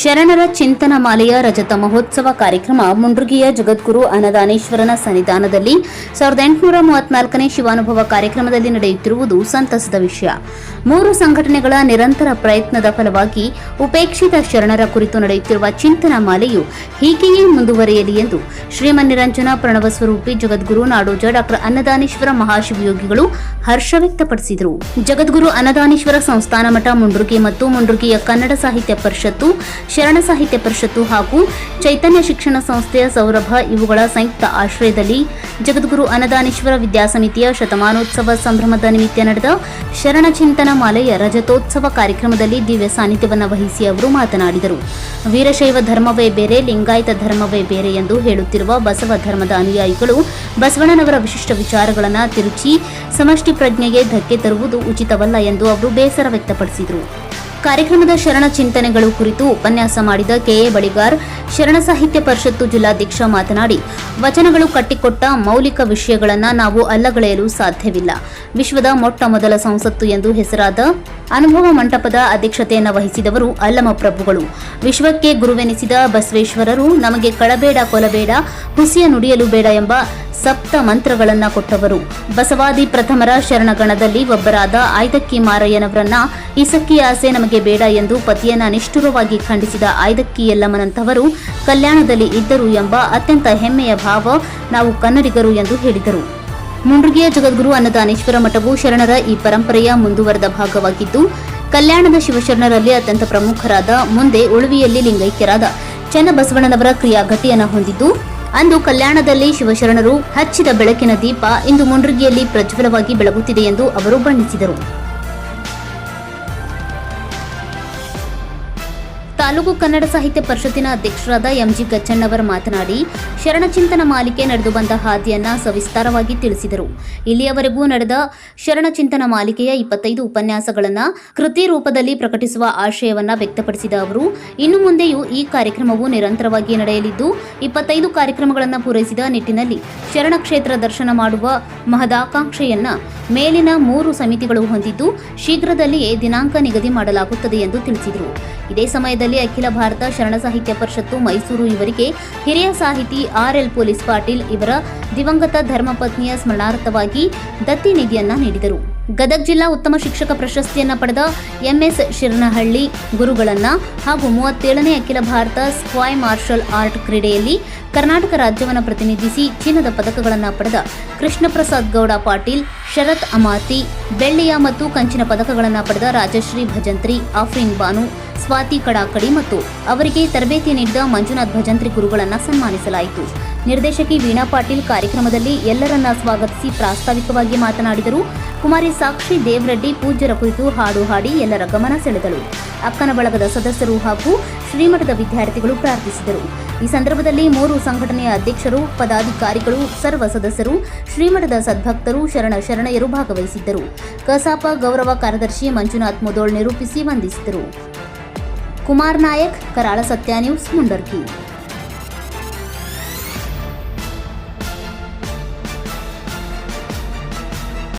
ಶರಣರ ಚಿಂತನ ಮಾಲೆಯ ರಜತ ಮಹೋತ್ಸವ ಕಾರ್ಯಕ್ರಮ ಮುಂಡ್ರುಗಿಯ ಜಗದ್ಗುರು ಅನ್ನದಾನೇಶ್ವರನ ಸನ್ನಿಧಾನದಲ್ಲಿ ಸಾವಿರದ ಎಂಟುನೂರ ಮೂವತ್ನಾಲ್ಕನೇ ಶಿವಾನುಭವ ಕಾರ್ಯಕ್ರಮದಲ್ಲಿ ನಡೆಯುತ್ತಿರುವುದು ಸಂತಸದ ವಿಷಯ. ಮೂರು ಸಂಘಟನೆಗಳ ನಿರಂತರ ಪ್ರಯತ್ನದ ಫಲವಾಗಿ ಉಪೇಕ್ಷಿತ ಶರಣರ ಕುರಿತು ನಡೆಯುತ್ತಿರುವ ಚಿಂತನ ಮಾಲೆಯು ಹೀಗೆಯೇ ಮುಂದುವರಿಯಲಿ ಎಂದು ಶ್ರೀಮನ್ನಿರಂಜನ ಪ್ರಣವ ಸ್ವರೂಪಿ ಜಗದ್ಗುರು ನಾಡೋಜ ಡಾಕ್ಟರ್ ಅನ್ನದಾನೇಶ್ವರ ಮಹಾಶಿವಯೋಗಿಗಳು ಹರ್ಷ ವ್ಯಕ್ತಪಡಿಸಿದರು. ಜಗದ್ಗುರು ಅನ್ನದಾನೇಶ್ವರ ಸಂಸ್ಥಾನ ಮಠ ಮುಂಡ್ರುಗಿ ಮತ್ತು ಮುಂಡ್ರುಗಿಯ ಕನ್ನಡ ಸಾಹಿತ್ಯ ಪರಿಷತ್ತು ಶರಣ ಸಾಹಿತ್ಯ ಪರಿಷತ್ತು ಹಾಗೂ ಚೈತನ್ಯ ಶಿಕ್ಷಣ ಸಂಸ್ಥೆಯ ಸೌರಭ ಇವುಗಳ ಸಂಯುಕ್ತ ಆಶ್ರಯದಲ್ಲಿ ಜಗದ್ಗುರು ಅನ್ನದಾನೇಶ್ವರ ವಿದ್ಯಾಸಮಿತಿಯ ಶತಮಾನೋತ್ಸವ ಸಂಭ್ರಮದ ನಿಮಿತ್ತ ನಡೆದ ಶರಣ ಚಿಂತನ ಮಾಲೆಯ ರಜತೋತ್ಸವ ಕಾರ್ಯಕ್ರಮದಲ್ಲಿ ದಿವ್ಯ ಸಾನ್ನಿಧ್ಯವನ್ನು ವಹಿಸಿ ಅವರು ಮಾತನಾಡಿದರು. ವೀರಶೈವ ಧರ್ಮವೇ ಬೇರೆ, ಲಿಂಗಾಯತ ಧರ್ಮವೇ ಬೇರೆ ಎಂದು ಹೇಳುತ್ತಿರುವ ಬಸವ ಧರ್ಮದ ಅನುಯಾಯಿಗಳು ಬಸವಣ್ಣನವರ ವಿಶಿಷ್ಟ ವಿಚಾರಗಳನ್ನು ತಿರುಚಿ ಸಮಷ್ಟಿ ಪ್ರಜ್ಞೆಗೆ ಧಕ್ಕೆ ತರುವುದು ಉಚಿತವಲ್ಲ ಎಂದು ಅವರು ಬೇಸರ ವ್ಯಕ್ತಪಡಿಸಿದರು. ಕಾರ್ಯಕ್ರಮದ ಶರಣ ಚಿಂತನೆಗಳು ಕುರಿತು ಉಪನ್ಯಾಸ ಮಾಡಿದ ಕೆಎ ಬಳಿಗಾರ್, ಶರಣ ಸಾಹಿತ್ಯ ಪರಿಷತ್ತು ಜಿಲ್ಲಾಧ್ಯಕ್ಷ ಮಾತನಾಡಿ, ವಚನಗಳು ಕಟ್ಟಿಕೊಟ್ಟ ಮೌಲಿಕ ವಿಷಯಗಳನ್ನು ನಾವು ಅಲ್ಲಗಳೆಯಲು ಸಾಧ್ಯವಿಲ್ಲ. ವಿಶ್ವದ ಮೊಟ್ಟ ಮೊದಲ ಸಂಸತ್ತು ಎಂದು ಹೆಸರಾದ ಅನುಭವ ಮಂಟಪದ ಅಧ್ಯಕ್ಷತೆಯನ್ನು ವಹಿಸಿದವರು ಅಲ್ಲಮ ಪ್ರಭುಗಳು. ವಿಶ್ವಕ್ಕೆ ಗುರುವೆನಿಸಿದ ಬಸವೇಶ್ವರರು, ನಮಗೆ ಕಳಬೇಡ ಕೊಲಬೇಡ, ಹುಸಿಯ ನುಡಿಯಲು ಬೇಡ ಎಂಬ ಸಪ್ತ ಮಂತ್ರಗಳನ್ನು ಕೊಟ್ಟವರು. ಬಸವಾದಿ ಪ್ರಥಮರ ಶರಣಗಣದಲ್ಲಿ ಒಬ್ಬರಾದ ಆಯ್ದಕ್ಕಿ ಮಾರಯ್ಯನವರನ್ನ ಇಸಕ್ಕಿ ಆಸೆ ನಮಗೆ ಬೇಡ ಎಂದು ಪತಿಯನ್ನ ನಿಷ್ಠುರವಾಗಿ ಖಂಡಿಸಿದ ಆಯ್ದಕ್ಕಿ ಯಲ್ಲಮ್ಮನಂತವರು ಕಲ್ಯಾಣದಲ್ಲಿ ಇದ್ದರು ಎಂಬ ಅತ್ಯಂತ ಹೆಮ್ಮೆಯ ಭಾವ ನಾವು ಕನ್ನಡಿಗರು ಎಂದು ಹೇಳಿದರು. ಮುಂಡ್ರಿಗೆಯ ಜಗದ್ಗುರು ಅನ್ನದಾನೇಶ್ವರ ಮಠವು ಶರಣರ ಈ ಪರಂಪರೆಯ ಮುಂದುವರೆದ ಭಾಗವಾಗಿದ್ದು, ಕಲ್ಯಾಣದ ಶಿವಶರಣರಲ್ಲಿ ಅತ್ಯಂತ ಪ್ರಮುಖರಾದ ಮುಂದೆ ಉಳುವಿಯಲ್ಲಿ ಲಿಂಗೈಕ್ಯರಾದ ಚನ್ನಬಸವಣ್ಣನವರ ಕ್ರಿಯಾಗತಿಯನ್ನು ಹೊಂದಿದ್ದು, ಅಂದು ಕಲ್ಯಾಣದಲ್ಲಿ ಶಿವಶರಣರು ಹಚ್ಚಿದ ಬೆಳಕಿನ ದೀಪ ಇಂದು ಮುಂಡ್ರಿಗೆಯಲ್ಲಿ ಪ್ರಜ್ವಲವಾಗಿ ಬೆಳಗುತ್ತಿದೆ ಎಂದು ಅವರು ಬಣ್ಣಿಸಿದರು. ತಾಲೂಕು ಕನ್ನಡ ಸಾಹಿತ್ಯ ಪರಿಷತ್ತಿನ ಅಧ್ಯಕ್ಷರಾದ ಎಂಜಿ ಗಚ್ಚಣ್ಣವರ್ ಮಾತನಾಡಿ ಶರಣಚಿಂತನ ಮಾಲಿಕೆ ನಡೆದು ಬಂದ ಹಾದಿಯನ್ನ ಸವಿಸ್ತಾರವಾಗಿ ತಿಳಿಸಿದರು. ಇಲ್ಲಿಯವರೆಗೂ ನಡೆದ ಶರಣಚಿಂತನ ಮಾಲಿಕೆಯ ಇಪ್ಪತ್ತೈದು ಉಪನ್ಯಾಸಗಳನ್ನು ಕೃತಿ ರೂಪದಲ್ಲಿ ಪ್ರಕಟಿಸುವ ಆಶಯವನ್ನ ವ್ಯಕ್ತಪಡಿಸಿದ ಅವರು, ಇನ್ನು ಮುಂದೆಯೂ ಈ ಕಾರ್ಯಕ್ರಮವು ನಿರಂತರವಾಗಿ ನಡೆಯಲಿದ್ದು, ಇಪ್ಪತ್ತೈದು ಕಾರ್ಯಕ್ರಮಗಳನ್ನು ಪೂರೈಸಿದ ನಿಟ್ಟಿನಲ್ಲಿ ಶರಣ ಕ್ಷೇತ್ರ ದರ್ಶನ ಮಾಡುವ ಮಹದಾಕಾಂಕ್ಷೆಯನ್ನ ಮೇಲಿನ ಮೂರು ಸಮಿತಿಗಳು ಹೊಂದಿದ್ದು, ಶೀಘ್ರದಲ್ಲಿಯೇ ದಿನಾಂಕ ನಿಗದಿ ಮಾಡಲಾಗುತ್ತದೆ ಎಂದು ತಿಳಿಸಿದರು. ಇದೇ ಸಮಯದಲ್ಲಿ ಅಖಿಲ ಭಾರತ ಶರಣ ಸಾಹಿತ್ಯ ಪರಿಷತ್ತು ಮೈಸೂರು ಇವರಿಗೆ ಹಿರಿಯ ಸಾಹಿತಿ ಆರ್ ಎಲ್ ಪೊಲೀಸ್ ಪಾಟೀಲ್ ಇವರ ದಿವಂಗತ ಧರ್ಮಪತ್ನಿಯ ಸ್ಮರಣಾರ್ಥವಾಗಿ ದತ್ತಿ ನಿಧಿಯನ್ನ ನೀಡಿದರು. ಗದಗ ಜಿಲ್ಲಾ ಉತ್ತಮ ಶಿಕ್ಷಕ ಪ್ರಶಸ್ತಿಯನ್ನ ಪಡೆದ ಎಂಎಸ್ ಶಿರನಹಳ್ಳಿ ಗುರುಗಳನ್ನ ಹಾಗೂ ಮೂವತ್ತೇಳನೇ ಅಖಿಲ ಭಾರತ ಸ್ಕ್ವಾಯ್ ಮಾರ್ಷಲ್ ಆರ್ಟ್ ಕ್ರೀಡೆಯಲ್ಲಿ ಕರ್ನಾಟಕ ರಾಜ್ಯವನ್ನು ಪ್ರತಿನಿಧಿಸಿ ಚಿನ್ನದ ಪದಕಗಳನ್ನು ಪಡೆದ ಕೃಷ್ಣ ಪ್ರಸಾದ್ ಗೌಡ ಪಾಟೀಲ್, ಶರತ್ ಅಮಾತಿ, ಬೆಳ್ಳಿಯ ಮತ್ತು ಕಂಚಿನ ಪದಕಗಳನ್ನು ಪಡೆದ ರಾಜಶ್ರೀ ಭಜಂತ್ರಿ, ಆಫ್ರೀನ್ ಬಾನು ಸ್ವಾತಿ ಕಡಾಕಡಿ ಮತ್ತು ಅವರಿಗೆ ತರಬೇತಿ ನೀಡಿದ ಮಂಜುನಾಥ್ ಭಜಂತ್ರಿ ಗುರುಗಳನ್ನು ಸನ್ಮಾನಿಸಲಾಯಿತು. ನಿರ್ದೇಶಕಿ ವೀಣಾ ಪಾಟೀಲ್ ಕಾರ್ಯಕ್ರಮದಲ್ಲಿ ಎಲ್ಲರನ್ನ ಸ್ವಾಗತಿಸಿ ಪ್ರಾಸ್ತಾವಿಕವಾಗಿ ಮಾತನಾಡಿದರು. ಕುಮಾರಿ ಸಾಕ್ಷಿ ದೇವರೆಡ್ಡಿ ಪೂಜ್ಯರ ಕುರಿತು ಹಾಡು ಹಾಡಿ ಎಲ್ಲರ ಗಮನ ಸೆಳೆದಳು. ಅಕ್ಕನ ಬಳಗದ ಸದಸ್ಯರು ಹಾಗೂ ಶ್ರೀಮಠದ ವಿದ್ಯಾರ್ಥಿಗಳು ಪ್ರಾರ್ಥಿಸಿದರು. ಈ ಸಂದರ್ಭದಲ್ಲಿ ಮೂರು ಸಂಘಟನೆಯ ಅಧ್ಯಕ್ಷರು, ಪದಾಧಿಕಾರಿಗಳು, ಸರ್ವ ಸದಸ್ಯರು, ಶ್ರೀಮಠದ ಸದ್ಭಕ್ತರು ಶರಣ ಶರಣೆಯರು ಭಾಗವಹಿಸಿದ್ದರು. ಕಸಾಪ ಗೌರವ ಕಾರ್ಯದರ್ಶಿ ಮಂಜುನಾಥ್ ಮುದೋಳ್ ನಿರೂಪಿಸಿ ವಂದಿಸಿದರು. कुमार नायक कराळ सत्या न्यूज मुंडरकी